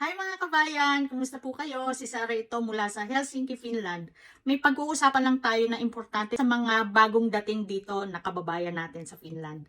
Hi mga kabayan! Kumusta po kayo? Si Sarah ito mula sa Helsinki, Finland. May pag-uusapan lang tayo na importante sa mga bagong dating dito na kababayan natin sa Finland.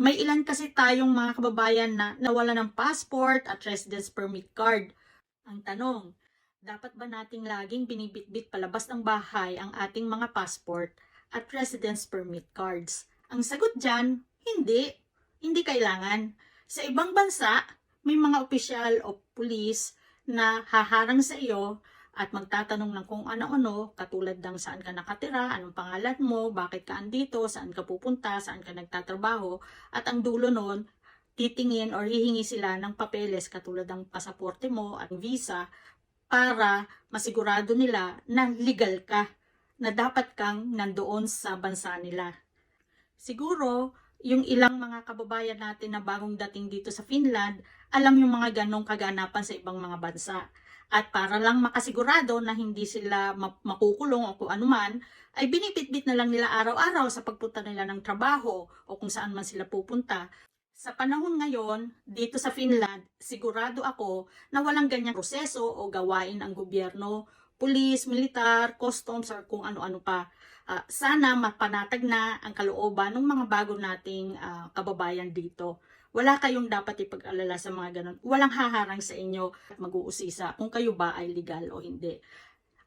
May ilan kasi tayong mga kababayan na nawala ng passport at residence permit card. Ang tanong, dapat ba nating laging binibitbit palabas ng bahay ang ating mga passport at residence permit cards? Ang sagot dyan, hindi. Hindi kailangan. Sa ibang bansa, may mga opisyal o pulis na haharang sa iyo at magtatanong ng kung ano-ano, katulad ng saan ka nakatira, anong pangalan mo, bakit ka andito, saan ka pupunta, saan ka nagtatrabaho, at ang dulo nun, titingin or hihingi sila ng papeles katulad ng pasaporte mo at visa para masigurado nila na legal ka, na dapat kang nandoon sa bansa nila. Siguro, yung ilang mga kababayan natin na bagong dating dito sa Finland, alam yung mga ganong kaganapan sa ibang mga bansa. At para lang makasigurado na hindi sila ma- makukulong o kung anuman, ay binibitbit na lang nila araw-araw sa pagpunta nila ng trabaho o kung saan man sila pupunta. Sa panahon ngayon, dito sa Finland, sigurado ako na walang ganyang proseso o gawain ang gobyerno, pulis, militar, customs, or kung ano-ano pa. Ah, sana mapanatag na ang kalooban ng mga bago nating ah, kababayan dito. Wala kayong dapat ipag-alala sa mga ganun. Walang haharang sa inyo at mag-uusisa kung kayo ba ay legal o hindi.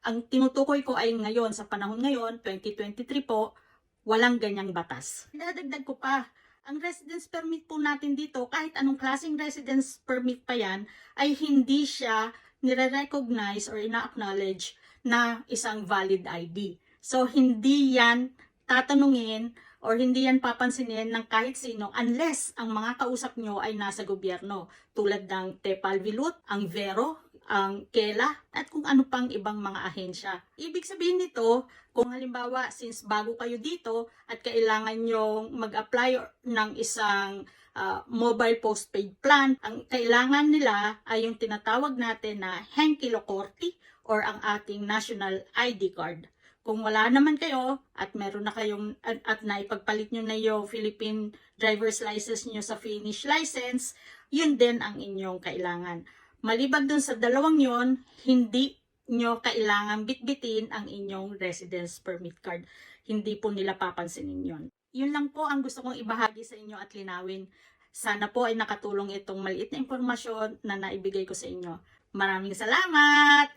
Ang tinutukoy ko ay ngayon, sa panahon ngayon, 2023 po, walang ganyang batas. Dadagdag ko pa, ang residence permit po natin dito, kahit anong klaseng residence permit pa yan, ay hindi siya nire-recognize or ina-acknowledge na isang valid ID. So, hindi yan tatanungin or hindi yan papansinin ng kahit sino unless ang mga kausap nyo ay nasa gobyerno tulad ng Tepal Vilut, ang Vero, ang Kela, at kung ano pang ibang mga ahensya. Ibig sabihin nito, kung halimbawa since bago kayo dito at kailangan nyo mag-apply ng isang ah, mobile postpaid plan, ang kailangan nila ay yung tinatawag natin na Henkilokorti or ang ating national ID card. Kung wala naman kayo at meron na kayong at, at naipagpalit nyo na yung Philippine driver's license nyo sa Finnish license, yun din ang inyong kailangan. Malibag dun sa dalawang yon, hindi nyo kailangan bitbitin ang inyong residence permit card. Hindi po nila papansinin yon. Yun lang po ang gusto kong ibahagi sa inyo at linawin. Sana po ay nakatulong itong maliit na impormasyon na naibigay ko sa inyo. Maraming salamat!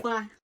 Bye!